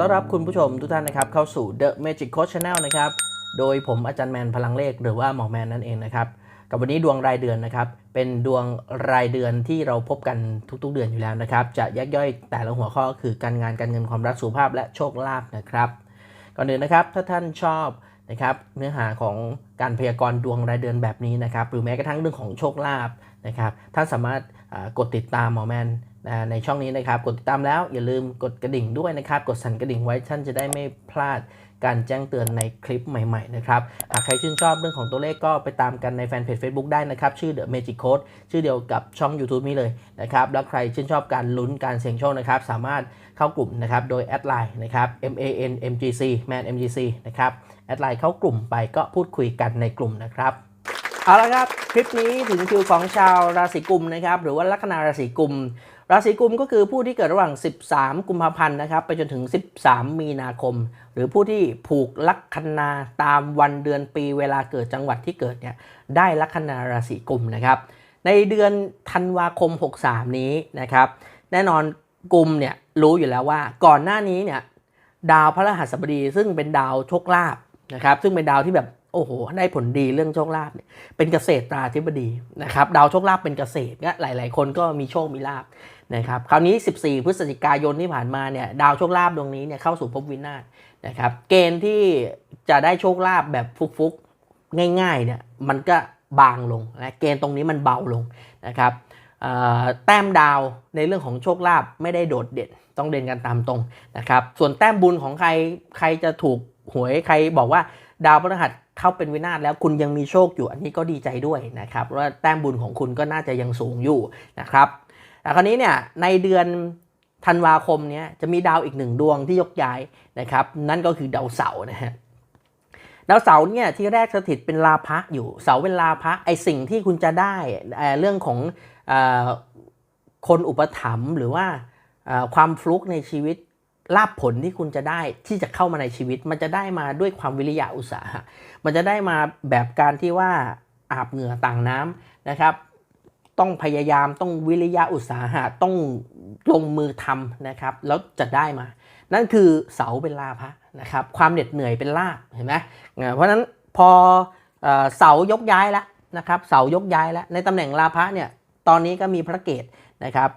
ขอต้อนรับคุณผู้ชมทุกท่านนะครับเข้าสู่ The Magic Coach Channel นะครับโดยผมอาจารย์แมนพลังเลขหรือว่าหมอแมนนั่นเองนะครับกับวันนี้ดวงรายเดือนนะครับเป็นดวงรายเดือนที่เราพบกันทุกๆเดือนอยู่แล้วนะครับจะแยกย่อยแต่ละหัวข้อคือการงานการเงินความรักสุขภาพและโชคลาภนะครับก่อนอื่นนะครับถ้าท่านชอบนะครับเนื้อหาของการพยากรณ์ดวงรายเดือนแบบนี้นะครับหรือแม้กระทั่งเรื่องของโชคลาภนะครับท่านสามารถกดติดตามหมอแมน นะในช่องนี้นะครับ กดติดตามแล้วอย่าลืมกดกระดิ่งด้วยนะครับ กดสั่นกระดิ่งไว้ท่านจะได้ไม่พลาดการแจ้งเตือนในคลิปใหม่ๆนะครับ หากใครชื่นชอบเรื่องของตัวเลขก็ไปตามกันในแฟนเพจ Facebook ได้นะครับ ชื่อ The Magic Code ชื่อเดียวกับช่อง YouTube นี้เลยนะครับ แล้วใครชื่นชอบการลุ้นการเสี่ยงโชคนะครับ สามารถเข้ากลุ่มนะครับ โดยแอดไลน์นะครับ M A N M G C Man M G C นะครับ แอดไลน์เข้ากลุ่มไปก็พูดคุยกันในกลุ่มนะครับเอาละครับ คลิปนี้ถึงคิวของชาวราศีกุมนะครับ หรือว่าลัคนาราศีกุม ราศีกุมก็คือผู้ที่เกิดระหว่าง 13 กุมภาพันธ์นะครับ ไปจนถึง 13 มีนาคม หรือผู้ที่ผูกลัคนาตามวันเดือนปีเวลาเกิดจังหวัดที่เกิดเนี่ยได้ลัคนาราศีกุมนะครับ ในเดือนธันวาคม 63 นี้นะครับ แน่นอนกุมเนี่ยรู้อยู่แล้วว่าก่อนหน้านี้เนี่ยดาวพระรหัสบดีซึ่งเป็นดาวโชคลาภนะครับ ซึ่งเป็นดาวที่แบบโอ้โหได้ผลดีเรื่องโชคลาภเนี่ยเป็นเกษตรตราธิบดีนะครับ ดาวโชคลาภเป็นเกษตรเนี่ยหลาย ๆ คนก็มีโชคมีลาภ นะครับคราวนี้ 14 พฤศจิกายนที่ผ่านมาเนี่ยดาวโชคลาภดวงนี้เนี่ยเข้าสู่ภพวินาศนะครับเกณฑ์ที่จะได้โชคลาภแบบฟุกๆง่ายๆเนี่ยมันก็บางลงนะเกณฑ์ตรงนี้มันเบาลงนะครับแต้มดาวในเรื่องของโชคลาภไม่ได้โดดเด่นต้องเด่นกันตามตรงนะครับส่วนแต้มบุญของใครใครจะถูกหวยใครบอกว่าดาวพฤหัสเข้าเป็นวินาศแล้วคุณยังมีโชคอยู่อันนี้ก็ดีใจด้วยนะครับว่าแต้มบุญของคุณก็น่าจะยังสูงอยู่นะครับ แต่คราวนี้เนี่ยในเดือนธันวาคมเนี้ยจะมีดาวอีกหนึ่งดวงที่ยกย้ายนะครับ นั่นก็คือดาวเสาร์นะฮะดาวเสาร์เนี่ยที่แรกสถิตเป็นลาภะอยู่เสาเป็นลาภะไอสิ่งที่คุณจะได้เรื่องของอคนอุปถัมภ์หรือว่าความฟลุกในชีวิตลาภผลที่คุณจะได้ที่จะเข้ามาในชีวิต มันจะได้มาด้วยความวิริยะอุตสาหะมันจะได้มาแบบการที่ว่าอาบเหงื่อต่างน้ำนะครับ ต้องพยายามต้องวิริยะอุตสาหะต้องลงมือทำนะครับ แล้วจะได้มา นั่นคือเสาเป็นลาภะนะครับ ความเหน็ดเหนื่อยเป็นลาภเห็นไหมเพราะนั้นพอเอสายกย้ายแล้วนะครับ เสายกย้ายแล้วในตำแหน่งลาภะเนี่ยตอนนี้ก็มีพระเกตนะครับ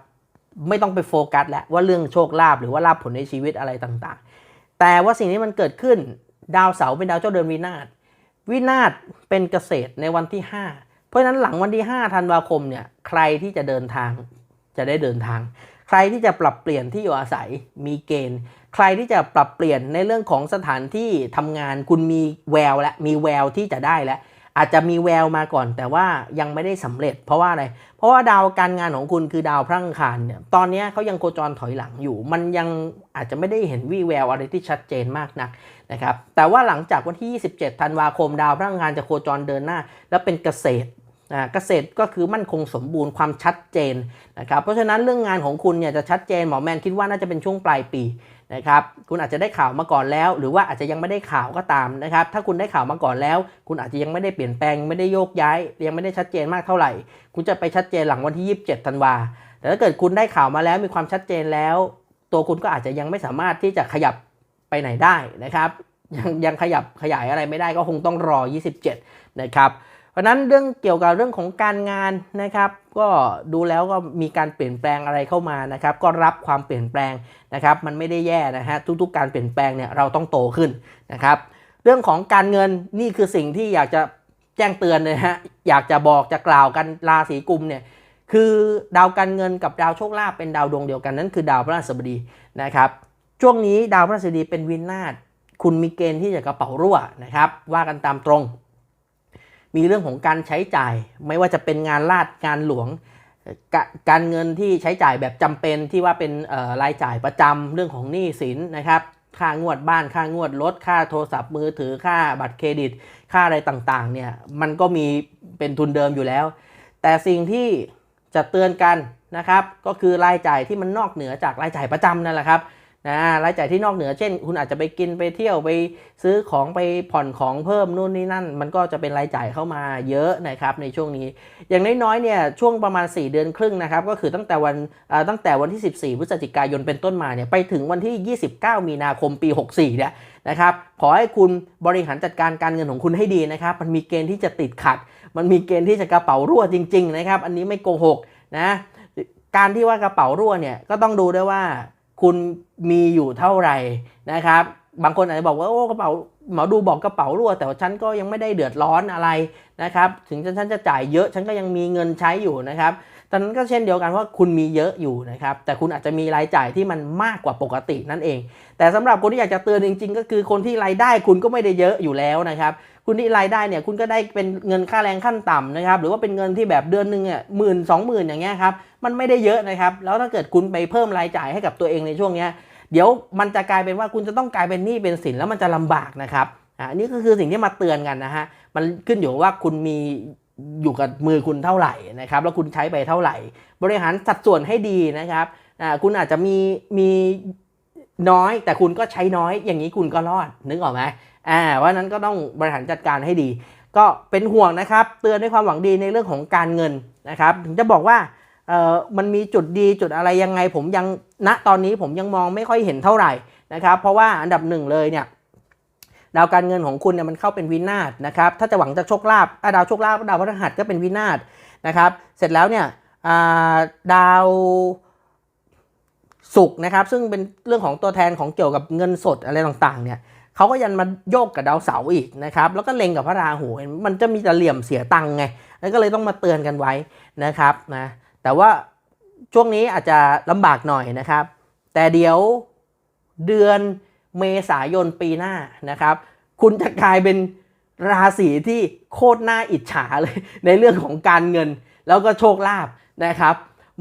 ไม่ต้องไปโฟกัสแล้วว่าเรื่องโชคลาภหรือว่าลาภผลในชีวิตอะไรต่างๆ แต่ว่าสิ่งที่มันเกิดขึ้นดาวเสาเป็นดาวเจ้าเดินวินาศวินาศเป็นเกษตรในวันที่5เพ ราะฉะนั้นหลังวันที่ 5 ธันวาคมเนี่ยใครที่จะเดินทางจะได้เดินทาง ใครที่จะปรับเปลี่ยนที่อยู่อาศัยมีเกณฑ์ ใครที่จะปรับเปลี่ยนในเรื่องของสถานที่ทำงานคุณมีแววและมีแววที่จะได้แล้วอาจจะมีแววมาก่อน แต่ว่ายังไม่ได้สำเร็จ เพราะว่าอะไร เพราะว่าดาวการงานของคุณคือดาวพระอังคารเนี่ยตอนนี้เขายังโคจรถอยหลังอยู่ มันยังอาจจะไม่ได้เห็นวี่แววอะไรที่ชัดเจนมากนักนะครับแต่ว่าหลังจากวันที่ 27 ธันวาคม ดาวพระอังคารจะโคจรเดินหน้า แล้วเป็นเกษตร เกษตรก็คือมั่นคงสมบูรณ์ความชัดเจนนะครับเพราะฉะนั้นเรื่องงานของคุณเนี่ยจะชัดเจนหมอแมนคิดว่าน่าจะเป็นช่วงปลายปีนะครับคุณอาจจะได้ข่าวมาก่อนแล้ว หรือว่าอาจจะยังไม่ได้ข่าวก็ตามนะครับถ้าคุณได้ข่าวมาก่อนแล้ว คุณอาจจะยังไม่ได้เปลี่ยนแปลงไม่ได้โยกย้ายยังไม่ได้ชัดเจนมากเท่าไหร่ คุณจะไปชัดเจนหลังวันที่ 27ธันวาแต่ถ้าเกิดคุณได้ข่าวมาแล้วมีความชัดเจนแล้ว ตัวคุณก็อาจจะยังไม่สามารถที่จะขยับไปไหนได้นะครับยังยังขยับขยายอะไรไม่ได้ก็คงต้องรอ 27 นะครับ เพราะนั้นเรื่องเกี่ยวกับเรื่องของการงานนะครับ ก็ดูแล้วก็มีการเปลี่ยนแปลงอะไรเข้ามานะครับ ก็รับความเปลี่ยนแปลงนะครับ มันไม่ได้แย่นะฮะทุกๆ การเปลี่ยนแปลงเนี่ยเราต้องโตขึ้นนะครับ เรื่องของการเงินนี่คือสิ่งที่อยากจะแจ้งเตือนเลยฮะอยากจะบอกจะกล่าวกันราศีกุมเนี่ยคือดาวการเงินกับดาวโชคลาภเป็นดาวดวงเดียวกันนั่นคือดาวพฤหัสบดีนะครับ ช่วงนี้ดาวพฤหัสบดีเป็นวินาศคุณมีเกณฑ์ที่จะกระเป๋ารั่วนะครับ ว่ากันตามตรง มีเรื่องของการใช้จ่าย ไม่ว่าจะเป็นงานลาดงานหลวงกการเงินที่ใช้จ่ายแบบจำเป็นที่ว่าเป็นรายจ่ายประจำเรื่องของหนี้สินนะครับ ค่างวดบ้านค่างวดรถค่าโทรศัพท์มือถือค่าบัตรเครดิต ค่าอะไรต่างๆเนี่ยมันก็มีเป็นทุนเดิมอยู่แล้ว แต่สิ่งที่จะเตือนกันนะครับ ก็คือรายจ่ายที่มันนอกเหนือจากรายจ่ายประจำนั่นแหละครับ นะรายจ่ายที่นอกเหนือเช่น คุณอาจจะไปกินไปเที่ยวไปซื้อของไปผ่อนของเพิ่มนู่นนี่นั่น มันก็จะเป็นรายจ่ายเข้ามาเยอะนะครับในช่วงนี้ อย่างน้อยๆเนี่ยช่วงประมาณ 4 เดือนครึ่งนะครับก็คือตั้งแต่วันตั้งแต่วันที่ 14 พฤศจิกายนเป็นต้นมาเนี่ยไปถึงวันที่ 29 มีนาคมปี 64เนี่ยนะครับขอให้คุณบริหารจัดการการเงินของคุณให้ดีนะครับมันมีเกณฑ์ที่จะติดขัด มันมีเกณฑ์ที่จะกระเป๋ารั่วจริง ๆ นะครับ อันนี้ไม่โกหกนะการที่ว่ากระเป๋ารั่วเนี่ยก็ต้องดูด้วยว่า คุณมีอยู่เท่าไหร่นะครับ บางคนอาจจะบอกว่าโอ้กระเป๋าหมอดูบอกกระเป๋ารั่ว แต่ว่าฉันก็ยังไม่ได้เดือดร้อนอะไรนะครับ ถึงฉันจะจ่ายเยอะฉันก็ยังมีเงินใช้อยู่นะครับ ตอนนั้นก็เช่นเดียวกันว่าคุณมีเยอะอยู่นะครับ แต่คุณอาจจะมีรายจ่ายที่มันมากกว่าปกตินั่นเอง แต่สำหรับคนที่อยากจะเตือนจริง ๆ ก็คือคนที่รายได้คุณก็ไม่ได้เยอะอยู่แล้วนะครับ คุณที่รายได้เนี่ยคุณก็ได้เป็นเงินค่าแรงขั้นต่ำนะครับ หรือว่าเป็นเงินที่แบบเดือนหนึ่งเนี่ยหมื่นสองหมื่นอย่างเงี้ยครับ มันไม่ได้เยอะนะครับ แล้วถ้าเกิดคุณไปเพิ่มรายจ่ายให้กับตัวเองในช่วงเนี้ย เดี๋ยวมันจะกลายเป็นว่าคุณจะต้องกลายเป็นหนี้เป็นสินแล้วมันจะลำบากนะครับอ่านี่ก็คือสิ่งที่มาเตือนกันนะฮะ มันขึ้นอยู่ว่าคุณมี อยู่กับมือคุณเท่าไหร่นะครับ แล้วคุณใช้ไปเท่าไหร่ บริหารสัดส่วนให้ดีนะครับคุณอาจจะมีมีน้อย แต่คุณก็ใช้น้อย อย่างนี้คุณก็รอดนึกออกไหมอ่าว่านั้นก็ต้องบริหารจัดการให้ดี ก็เป็นห่วงนะครับ เตือนด้วยความหวังดีในเรื่องของการเงินนะครับ ถึงจะบอกว่าเอ่อมันมีจุดดีจุดอะไรยังไง ผมยังณตอนนี้ผมยังมองไม่ค่อยเห็นเท่าไหร่นะครับ เพราะว่าอันดับหนึ่งเลยเนี่ย ดาวการเงินของคุณเนี่ยมันเข้าเป็นวินาศนะครับ ถ้าจะหวังจะโชคลาภดาวโชคลาภดาวพฤหัสก็เป็นวินาศนะครับ เสร็จแล้วเนี่ยดาวศุกร์นะครับซึ่งเป็นเรื่องของตัวแทนของเกี่ยวกับเงินสดอะไรต่างๆเนี่ยเขาก็ยันมาโยกกับดาวเสาร์อีกนะครับแล้วก็เล็งกับพระราหูมันจะมีแต่เหลี่ยมเสียตังค์ไงแล้วก็เลยต้องมาเตือนกันไว้นะครับนะแต่ว่าช่วงนี้อาจจะลำบากหน่อยนะครับ แต่เดี๋ยวเดือน เมษายนปีหน้านะครับ คุณจะกลายเป็นราศีที่โคตรน่าอิจฉาเลย ในเรื่องของการเงิน แล้วก็โชคลาภนะครับ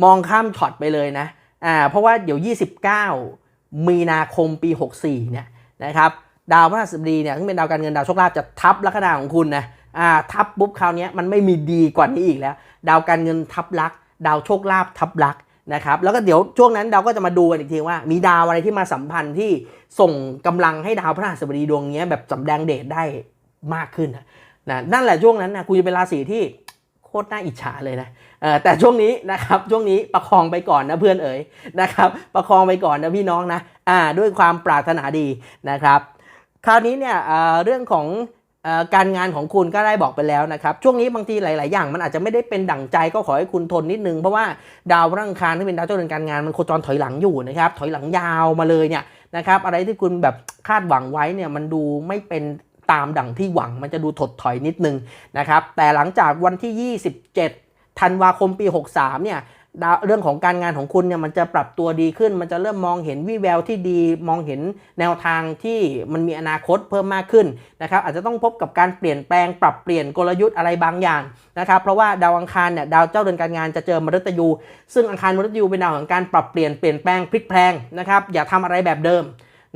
มองข้ามช็อตไปเลยนะอ่าเพราะว่าเดี๋ยว 29 มีนาคมปี 64เนี่ยนะครับดาวพฤหัสบดีเนี่ยซึ่งเป็นดาวการเงินดาวโชคลาภจะทับลัคนาของคุณนะอ่าทับปุ๊บคราวนี้มันไม่มีดีกว่านี้อีกแล้ว ดาวการเงินทับลัก ดาวโชคลาภทับลักษ นะครับแล้วก็เดี๋ยวช่วงนั้นดาก็จะมาดูกันอีกทีว่า มีดาวอะไรที่มาสัมพันธ์ที่ส่งกำลังให้ดาวพฤหัสบดีดวงนี้แบบสำแดงเดชได้มากขึ้นนะนั่นแหละช่วงนั้นนะคุณจะเป็นราศีที่โคตรน่าอิจฉาเลยนะแต่ช่วงนี้นะครับช่วงนี้ประคองไปก่อนนะเพื่อนเอ๋ยนะครับ ประคองไปก่อนนะพี่น้องนะอ่าด้วยความปรารถนาดีนะครับ คราวนี้เนี่ยเรื่องของ การงานของคุณก็ได้บอกไปแล้วนะครับช่วงนี้บางทีหลาย ๆ อย่าง มันอาจจะไม่ได้เป็นดั่งใจก็ขอให้คุณทนนิดนึง เพราะว่าดาวระอังคารที่เป็นดาวเจ้าเรือนการงานมันโคจรถอยหลังอยู่นะครับถอยหลังยาวมาเลยเนี่ยนะครับอะไรที่คุณแบบคาดหวังไว้เนี่ยมันดูไม่เป็นตามดั่งที่หวังมันจะดูถดถอยนิดนึงนะครับแต่หลังจากวันที่ 27ธันวาคมปี 63 เนี่ย เรื่องของการงานของคุณเนี่ยมันจะปรับตัวดีขึ้น มันจะเริ่มมองเห็นวิแววที่ดีมองเห็นแนวทางที่มันมีอนาคตเพิ่มมากขึ้นนะครับอาจจะต้องพบกับการเปลี่ยนแปลงปรับเปลี่ยนกลยุทธ์อะไรบางอย่างนะครับเพราะว่าดาวอังคารเนี่ยดาวเจ้าเรือนการงานจะเจอมฤตยู ซึ่งอังคารมฤตยูเป็นดาวของการปรับเปลี่ยนเปลี่ยนแปลงพลิกแพลงนะครับอย่าทำอะไรแบบเดิม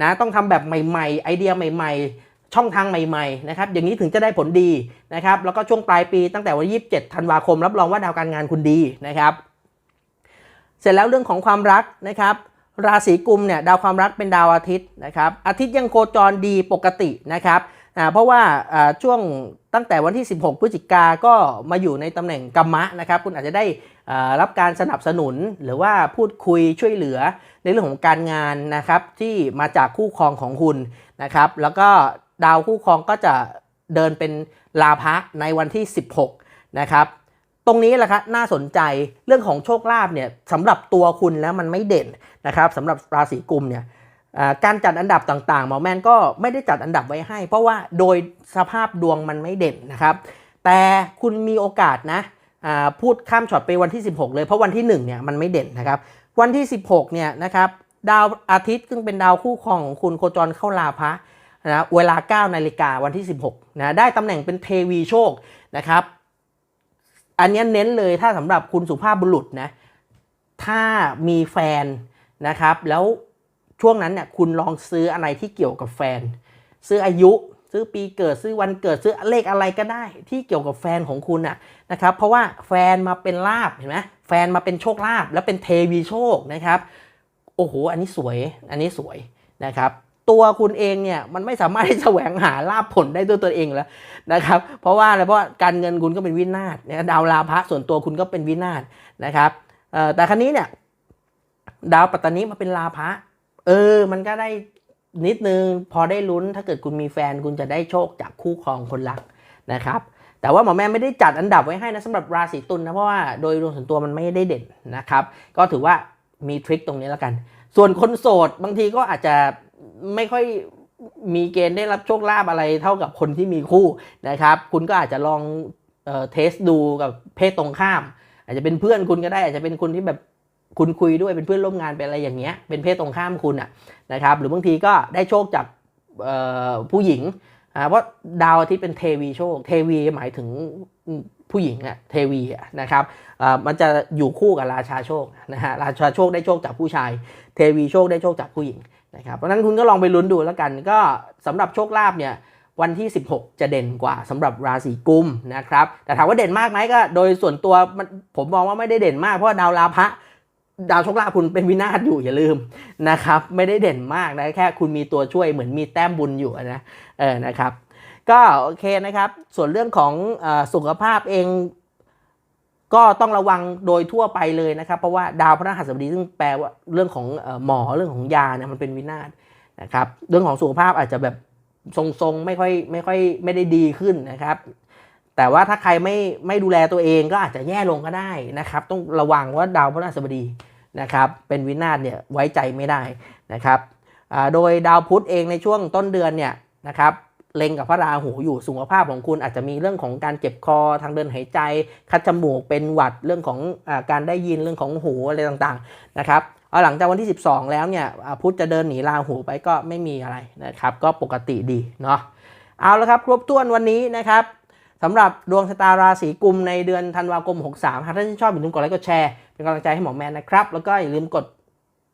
นะต้องทำแบบใหม่ ๆ ไอเดียใหม่ ๆช่องทางใหม่ๆนะครับอย่างนี้ถึงจะได้ผลดีนะครับแล้วก็ช่วงปลายปีตั้งแต่วันที่27ธันวาคม รับรองว่าดาวการงานคุณดีนะครับ เสร็จแล้วเรื่องของความรักนะครับ ราศีกุมเนี่ยดาวความรักเป็นดาวอาทิตย์นะครับ อาทิตย์ยังโคจรดีปกตินะครับเพราะว่าช่วงตั้งแต่วันที่ 16 พฤศจิกาก็มาอยู่ในตำแหน่งกัมมะนะครับ คุณอาจจะได้รับการสนับสนุนหรือว่าพูดคุยช่วยเหลือในเรื่องของการงานนะครับ ที่มาจากคู่ครองของคุณนะครับ แล้วก็ดาวคู่ครองก็จะเดินเป็นลาภะในวันที่ 16 นะครับ ตรงนี้แหละครับน่าสนใจเรื่องของโชคลาภเนี่ยสำหรับตัวคุณแล้วมันไม่เด่นนะครับสำหรับราศีกุมเนี่ยการจัดอันดับต่างๆหมอแมนก็ไม่ได้จัดอันดับไว้ให้ เพราะว่าโดยสภาพดวงมันไม่เด่นนะครับ แต่คุณมีโอกาสนะพูดข้ามช็อตไปวันที่ 16 เลยเพราะวันที่1เนี่ยมันไม่เด่นนะครับ วันที่ 16เนี่ยนะครับดาวอาทิตย์ซึ่งเป็นดาวคู่ครองของคุณโคจรเข้าลาภะนะเวลา 9 นาฬิกาวันที่ 16นะได้ตำแหน่งเป็นเทวีโชคนะครับ อันนี้เน้นเลยถ้าสำหรับคุณสุภาพบุรุษนะถ้ามีแฟนนะครับ แล้วช่วงนั้นเนี่ยคุณลองซื้ออะไรที่เกี่ยวกับแฟน ซื้ออายุซื้อปีเกิดซื้อวันเกิดซื้อเลขอะไรก็ได้ ที่เกี่ยวกับแฟนของคุณนะนะครับ เพราะว่าแฟนมาเป็นลาบเห็นไหมแฟนมาเป็นโชคลาภแล้วเป็นเทวีโชคนะครับ โอ้โห อันนี้สวยอันนี้สวยนะครับ ตัวคุณเองเนี่ยมันไม่สามารถที่จะแสวงหาลาภผลได้ด้วยตัวเองแล้วนะครับเพราะว่าอะไรเพราะว่าการเงินคุณก็เป็นวินาศนะดาวราพะส่วนตัวคุณก็เป็นวินาศนะครับแต่ครั้นี้เนี่ยดาวปัตตานีมาเป็นลาภะเออมันก็ได้นิดนึงพอได้ลุ้นถ้าเกิดคุณมีแฟนคุณจะได้โชคจากคู่ครองคนรักนะครับแต่ว่าหมอแม่ไม่ได้จัดอันดับไว้ให้นะสำหรับราศีตุลนะเพราะว่าโดยรวมส่วนตัวมันไม่ได้เด่นนะครับก็ถือว่ามีทริคตรงนี้แล้วกัน ส่วนคนโสดบางทีก็อาจจะ ไม่ค่อยมีเกณฑ์ได้รับโชคลาภอะไรเท่ากับคนที่มีคู่นะครับ คุณก็อาจจะลองเอ่อเทสดูกับเพศตรงข้าม อาจจะเป็นเพื่อนคุณก็ได้ อาจจะเป็นคนที่แบบคุณคุยด้วยเป็นเพื่อนร่วมงานเป็นอะไรอย่างเงี้ยเป็นเพศตรงข้ามคุณอะนะครับ หรือบางทีก็ได้โชคจากเอ่อผู้หญิงอ่าเพราะดาวทิตย์เป็นเทวีโชค เทวีหมายถึงผู้หญิงอะเทวีอะนะครับอ่ามันจะอยู่คู่กับราชาโชคนะฮะราชาโชคได้โชคจากผู้ชาย เทวีโชคได้โชคจากผู้หญิง นะครับเพราะนั้นคุณก็ลองไปลุ้นดูแล้วกัน ก็สำหรับโชคลาภเนี่ยวันที่ 16 จะเด่นกว่าสำหรับราศีกุมนะครับ แต่ถามว่าเด่นมากไหมก็โดยส่วนตัวมันผมมองว่าไม่ได้เด่นมากเพราะดาวราพะดาวโชคลาภคุณเป็นวินาศอยู่อย่าลืมนะครับไม่ได้เด่นมากนะแค่คุณมีตัวช่วยเหมือนมีแต้มบุญอยู่นะเออนะครับก็โอเคนะครับ ส่วนเรื่องของอสุขภาพเอง ก็ต้องระวังโดยทั่วไปเลยนะครับ เพราะว่าดาวพระหัสบดีซึ่งแปลว่าเรื่องของหมอเรื่องของยาเนี่ยมันเป็นวินาศนะครับเรื่องของสุขภาพอาจจะแบบทรงๆไม่ค่อยไม่ค่อยไม่ได้ดีขึ้นนะครับ แต่ว่าถ้าใครไม่ไม่ดูแลตัวเองก็อาจจะแย่ลงก็ได้นะครับ ต้องระวังว่าดาวพฤหัสบดีนะครับเป็นวินาศเนี่ยไว้ใจไม่ได้นะครับโดยดาวพุธเองในช่วงต้นเดือนเนี่ยนะครับ เล็งกับพระราหูอยู่สุขภาพของคุณอาจจะมีเรื่องของการเจ็บคอทางเดินหายใจ คัดจมูกเป็นหวัดเรื่องของอการได้ยินเรื่องของหูอะไรต่างๆนะครับเอาหลังจากวันที่ 12 แล้วเนี่ยพุธจะเดินหนีราหูไปก็ไม่มีอะไรนะครับ ก็ปกติดีเนาะเอาละครับครบถ้วนวันนี้นะครับสำหรับดวงชะตาราศีกุมในเดือนธันวาคม 63หากท่านชอบอย่าลืมกดไลค์กดแชร์เป็นกำลังใจให้หมอแมนนะครับ แล้วก็อย่าลืมกด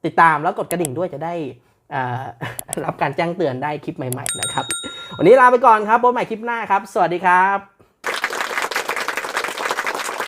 ติดตามแล้วกดกระดิ่งด้วยจะได้ รับการแจ้งเตือนได้คลิปใหม่ ๆ นะครับ วันนี้ลาไปก่อนครับพบใหม่คลิปหน้าครับ สวัสดีครับ